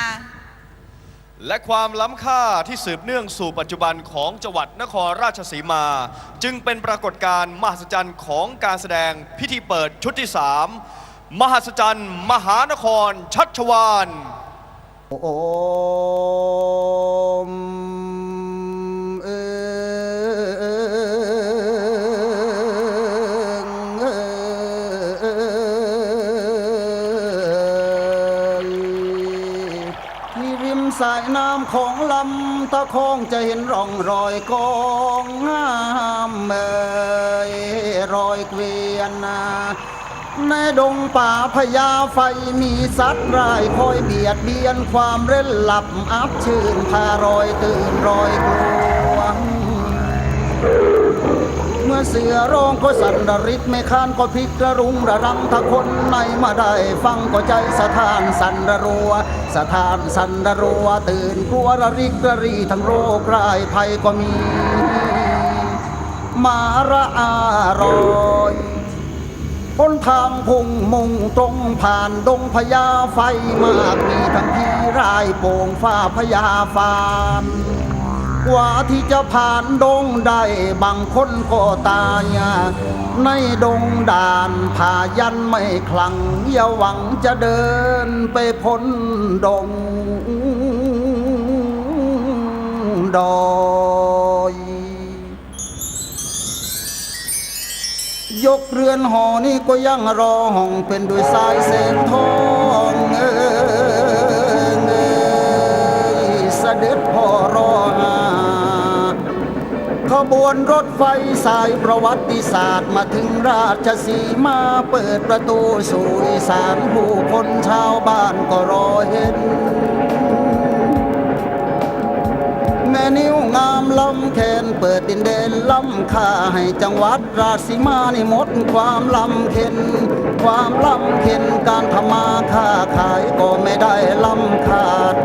ค่ะและความล้ำค่าที่สืบเนื่องสู่ปัจจุบันของจังหวัดนครราชสีมา จึงเป็นปรากฏการณ์มหัศจรรย์ของการแสดงพิธีเปิดชุดที่ 3 มหัศจรรย์มหานครชัชวาน โอม ตะคองจะเห็นร่องรอยกองงามเอยรอยเกวียนนาในดงป่าพญาไฟมีสัตว์ร้ายคอยเบียดเบียนความเร้นหลับอับชื่นพารอยตื่นรอยกลัว มื่อเสือร้องก็สั่นระริกไม่ค้านก็พลิกระรุงระรังถ้าคนในมาได้ฟังก็ใจสะท้านสั่นระรัวสะท้านสั่นระรัวตื่นกลัวระริกระรีทั้งโรคร้ายภัยก็มี มาระอารอยบนทางพุ่งมุ่งตรงผ่านดงพญาไฟมากมีทั้งพี่รายโป่งฟ้าพญาฟาน กว่าที่จะผ่านดงได้บางคนก็ตายในดงด่านผายันไม่คลัง อย่าหวังจะเดินไปพ้นดงดอยยกเรือนหอนี่ก็ยังรอห้องเป็นด้วยสายเส้นทองเอ้ยเอ้ยเสด็จพ่อรอหา ขบวนรถไฟสายประวัติศาสตร์ มาถึงราชสีมาเปิดประตูสู่อีสานผู้คนชาวบ้านก็รอเห็น แม่นิ้วงามล้ำแขนเปิดดินเดนล้ำค่าให้จังหวัดราชสีมานี่หมดความล้ำเข็น ความล้ำเข็นการทำมาค้าขายก็ไม่ได้ล้ำขาด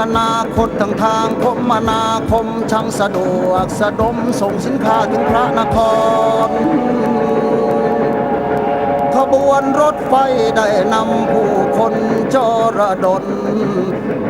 อนาคตทางทางคมนาคมช่างสะดวกสะดมส่งสินค้าถึงพระนคร ขบวนรถไฟได้นำผู้คนจรดน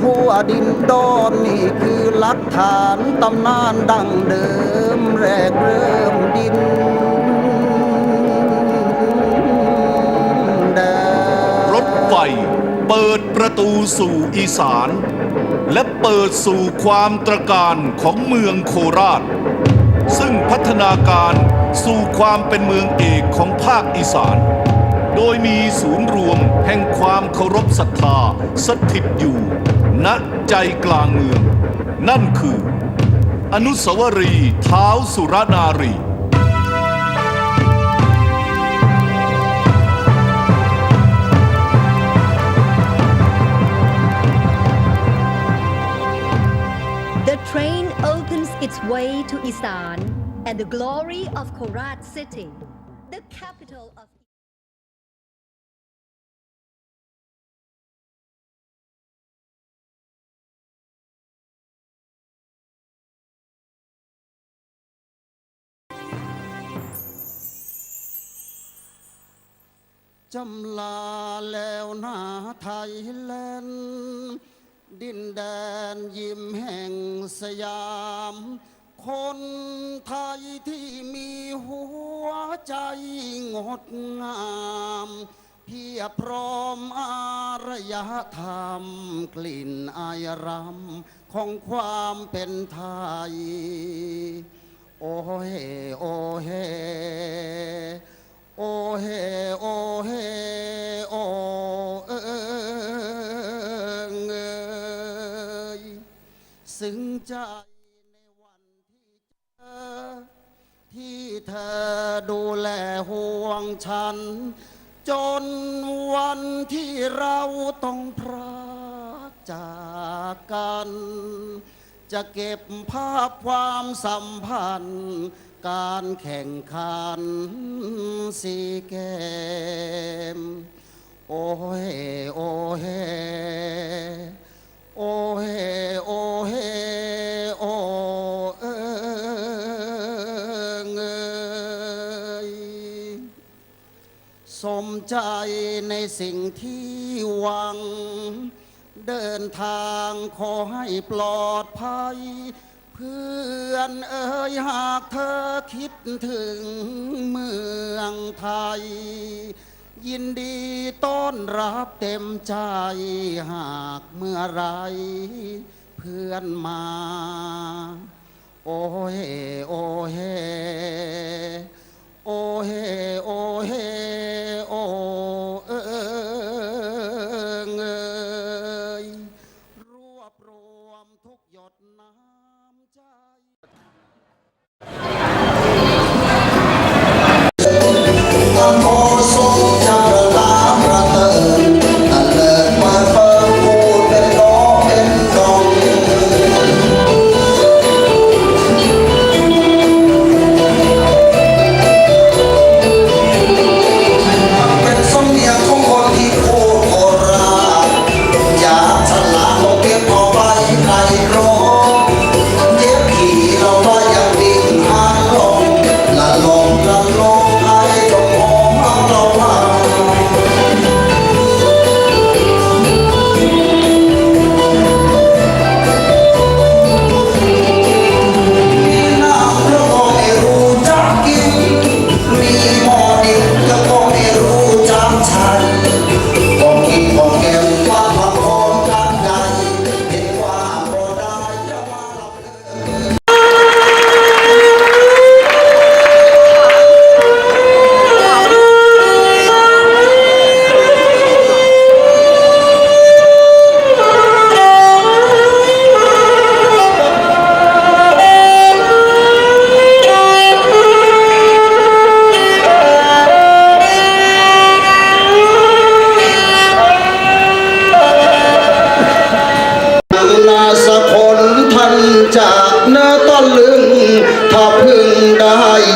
ทั่วดินดอนนี่คือหลักฐานตำนานดังเดิมแรกเริ่มดินรถไฟเปิดประตูสู่อีสาน และเปิดสู่ความตระการของเมืองโคราช ซึ่งพัฒนาการสู่ความเป็นเมืองเอกของภาคอีสาน โดยมีศูนย์รวมแห่งความเคารพศรัทธาสถิตอยู่ ณใจกลางเมือง นั่นคือ อนุสาวรีย์เท้าสุรนารี its way to Isan and the glory of Korat city, the capital of chăm leo na ดินแดนยิ้มแห่งสยาม คนไทยที่มีหัวใจงดงามเพียบพร้อมอารยธรรม กลิ่นอายรำของความเป็นไทย โอ้เฮโอ้เฮโอเฮโอเฮ ใจในวันที่เจอที่เธอดูแลห่วงฉัน จนวันที่เราต้องพรากจากกัน จะเก็บภาพความสัมพันธ์ การแข่งขันสีเกม โอ้เฮโอ้เฮ โอ้เฮโอ้เฮโอ้เอิงเอยในสิ่งที่หวัง เดินทางขอให้ปลอดภัย เพื่อนเอ่ยหากเธอคิดถึงเมืองไทย ยินดีต้อนรับเต็มใจหากเมื่อไรเพื่อนมา โอ้เฮโอ้เฮโอ้เฮโอ้เฮ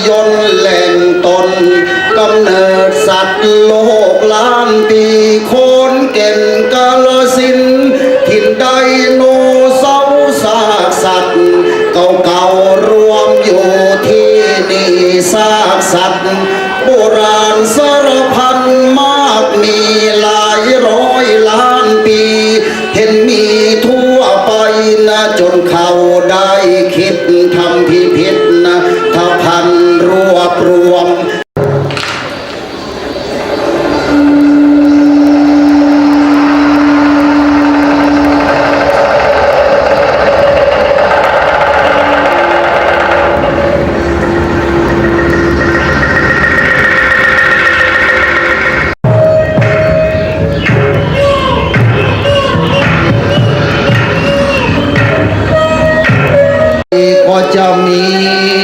ยนต์แหล่งตนกำเนิดสัตว์โลกล้านปีโคนเก่นกาลสินถิ่นไดโนเสาร์ซากสัตว์เก่าๆรวมอยู่ที่นี่ซากสัตว์โบราณสารพันมากมีหลายร้อยล้านปี เห็นมี ก็จ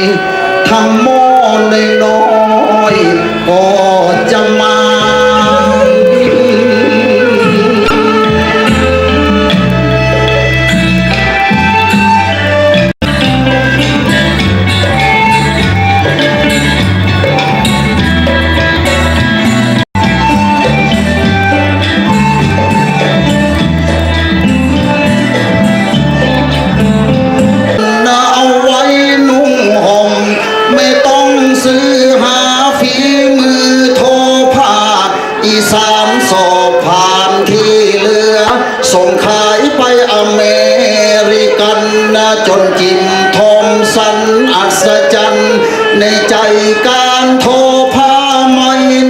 การโทผ้าไหม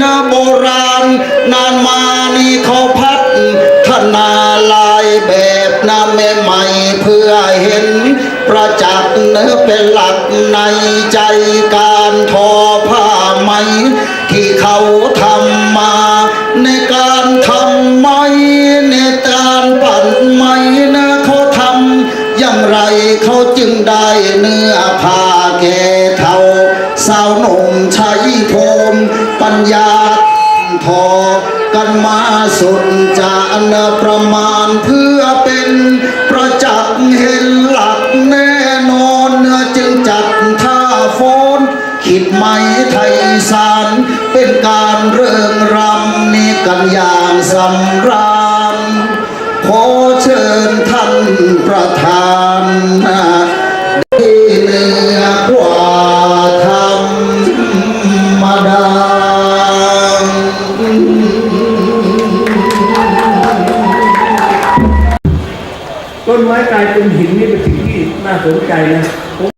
นะโบราณ นานมานี่เขาพัดทนาลายแบบนะแม่ใหม่เพื่อเห็น ประจักษ์เนื้อเป็นหลักในใจการทอผ้าไหม ที่เขาทำมา ในการทำไหมในการปั่นไหมนะเขาทำอย่างไรเขาจึงได้เนื้อผ้าแก่ สาวหนุ่มใช้ผมปัญญาทอกันมาสุดจานประมาณเพื่อเป็นประจักษ์เห็นหลักแน่นอนจึงจัดท่าฟ้อนขิดไหมไทยสานเป็นการเริงรำนี่กันอย่างสำราญ ก็กลายเป็นหินนี่เป็นสิ่งที่น่าสนใจนะผม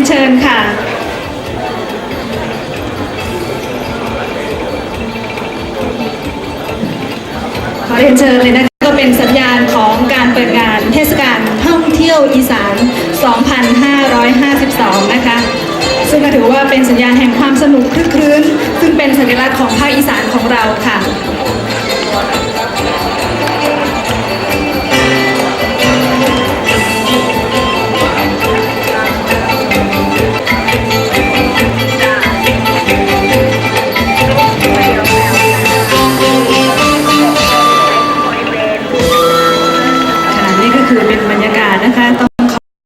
นเชิญค่ะ ขอเรียนเชิญเลยนะคะ